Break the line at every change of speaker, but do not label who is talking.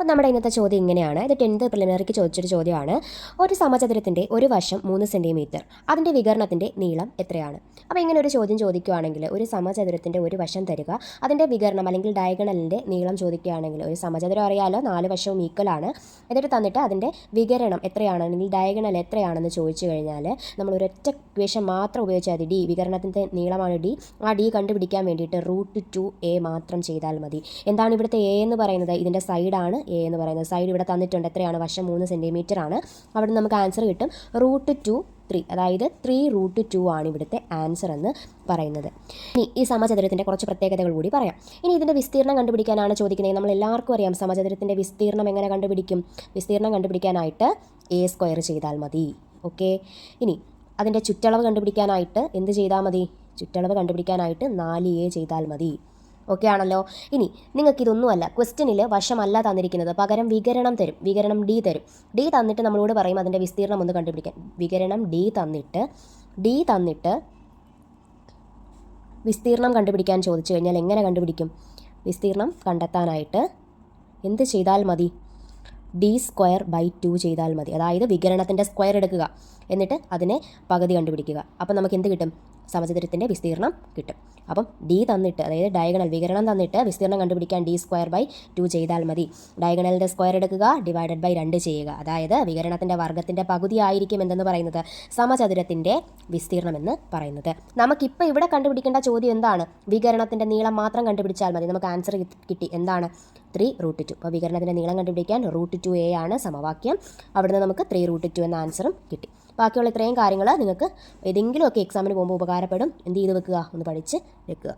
അപ്പോൾ നമ്മുടെ ഇന്നത്തെ ചോദ്യം ഇങ്ങനെയാണ്. ഇത് ടെൻത്ത് പ്രിലിമിനറിക്ക് ചോദിച്ചൊരു ചോദ്യമാണ്. ഒരു സമചതുരത്തിന്റെ ഒരു വശം മൂന്ന് സെന്റിമീറ്റർ അതിന്റെ വികരണത്തിന്റെ നീളം എത്രയാണ്? അപ്പോൾ ഇങ്ങനെ ഒരു ചോദ്യം ചോദിക്കുകയാണെങ്കിൽ ഒരു സമചതുരത്തിന്റെ ഒരു വശം തരിക അതിന്റെ വികരണം അല്ലെങ്കിൽ ഡയഗണലിന്റെ നീളം ചോദിക്കുകയാണെങ്കിൽ ഒരു സമചതുരം അറിയാലോ നാല് വശവും ഈക്വൽ ആണ്. എന്നിട്ട് തന്നിട്ട് അതിന്റെ വികരണം എത്രയാണ്? അല്ലെങ്കിൽ ഡയഗണൽ എത്രയാണെന്ന് ചോദിച്ചു കഴിഞ്ഞാൽ നമ്മൾ ഒരൊറ്റ ഇക്വേഷൻ മാത്രം ഉപയോഗിച്ചാൽ മതി. ഡി വികരണത്തിന്റെ നീളമാണ് ഡി ആ ഡി കണ്ടുപിടിക്കാൻ വേണ്ടിയിട്ട് റൂട്ട് ടു എ മാത്രം ചെയ്താൽ മതി. എന്താണ് ഇവിടുത്തെ എ എന്ന് പറയുന്നത്? ഇതിന്റെ സൈഡാണ് എ എന്ന് പറയുന്നത്. സൈഡ് ഇവിടെ തന്നിട്ടുണ്ട്. എത്രയാണ്? വശം മൂന്ന് സെന്റിമീറ്റർ ആണ്. അവിടെ നമുക്ക് ആൻസർ കിട്ടും. റൂട്ട് ടു ത്രീ അതായത് ത്രീ റൂട്ട് ടു ആണ് ഇവിടുത്തെ ആൻസർ എന്ന് പറയുന്നത്. ഇനി ഈ സമചതുരത്തിന്റെ കുറച്ച് പ്രത്യേകതകൾ കൂടി പറയാം. ഇനി ഇതിന്റെ വിസ്തീർണം കണ്ടുപിടിക്കാനാണ് ചോദിക്കുന്നത്. നമ്മൾ എല്ലാവർക്കും അറിയാം സമചതുരത്തിന്റെ വിസ്തീർണം എങ്ങനെ കണ്ടുപിടിക്കും. വിസ്തീർണം കണ്ടുപിടിക്കാനായിട്ട് എ സ്ക്വയർ ചെയ്താൽ മതി. ഓക്കെ ഇനി അതിന്റെ ചുറ്റളവ് കണ്ടുപിടിക്കാനായിട്ട് എന്ത് ചെയ്താൽ മതി? ചുറ്റളവ് കണ്ടുപിടിക്കാനായിട്ട് നാല് എ ചെയ്താൽ മതി. ഓക്കെ ആണല്ലോ ഇനി നിങ്ങൾക്ക് ഇതൊന്നുമല്ല ക്വസ്റ്റ്യനിൽ വശമല്ല തന്നിരിക്കുന്നത്. പകരം വികരണം തരും. വികരണം ഡി തരും. ഡി തന്നിട്ട് നമ്മളോട് പറയും അതിന്റെ വിസ്തീർണം ഒന്ന് കണ്ടുപിടിക്കാൻ. വികരണം ഡി തന്നിട്ട് ഡി തന്നിട്ട് വിസ്തീർണം കണ്ടുപിടിക്കാൻ ചോദിച്ചു കഴിഞ്ഞാൽ എങ്ങനെ കണ്ടുപിടിക്കും? വിസ്തീർണം കണ്ടെത്താനായിട്ട് എന്ത് ചെയ്താൽ മതി? ഡി സ്ക്വയർ ബൈ ടു ചെയ്താൽ മതി. അതായത് വികരണത്തിന്റെ സ്ക്വയർ എടുക്കുക. എന്നിട്ട് അതിനെ പകുതി കണ്ടുപിടിക്കുക. അപ്പോൾ നമുക്ക് എന്ത് കിട്ടും? സമചതുരത്തിന്റെ വിസ്തീർണം കിട്ടും. അപ്പം ഡി തന്നിട്ട് അതായത് ഡയഗണൽ വികരണം തന്നിട്ട് വിസ്തീർണം കണ്ടുപിടിക്കാൻ ഡി സ്ക്വയർ ബൈ ടു ചെയ്താൽ മതി. ഡയഗണലിന്റെ സ്ക്വയർ എടുക്കുക ഡിവൈഡഡ് ബൈ രണ്ട് ചെയ്യുക. അതായത് വികരണത്തിന്റെ വർഗത്തിന്റെ പകുതി ആയിരിക്കും എന്തെന്ന് പറയുന്നത്? സമചതുരത്തിന്റെ വിസ്തീർണം എന്ന് പറയുന്നത്. നമുക്കിപ്പോൾ ഇവിടെ കണ്ടുപിടിക്കേണ്ട ചോദ്യം എന്താണ്? വികരണത്തിന്റെ നീളം മാത്രം കണ്ടുപിടിച്ചാൽ മതി. നമുക്ക് ആൻസർ കിട്ടി. എന്താണ്? ത്രീ റൂട്ട് ടു അപ്പോൾ വികരണത്തിന്റെ നീളം കണ്ടുപിടിക്കാൻ റൂട്ട് ടു എ ആണ് സമവാക്യം. അവിടുന്ന് നമുക്ക് ത്രീ റൂട്ട് ടു എന്ന ആൻസറും കിട്ടി. ബാക്കിയുള്ള ഇത്രയും കാര്യങ്ങൾ നിങ്ങൾക്ക് ഏതെങ്കിലുമൊക്കെ എക്സാമിന് പോകുമ്പോൾ ഉപകാരപ്പെടും. എന്ത് ചെയ്ത് വെക്കുക? ഒന്ന് പഠിച്ച് വെക്കുക.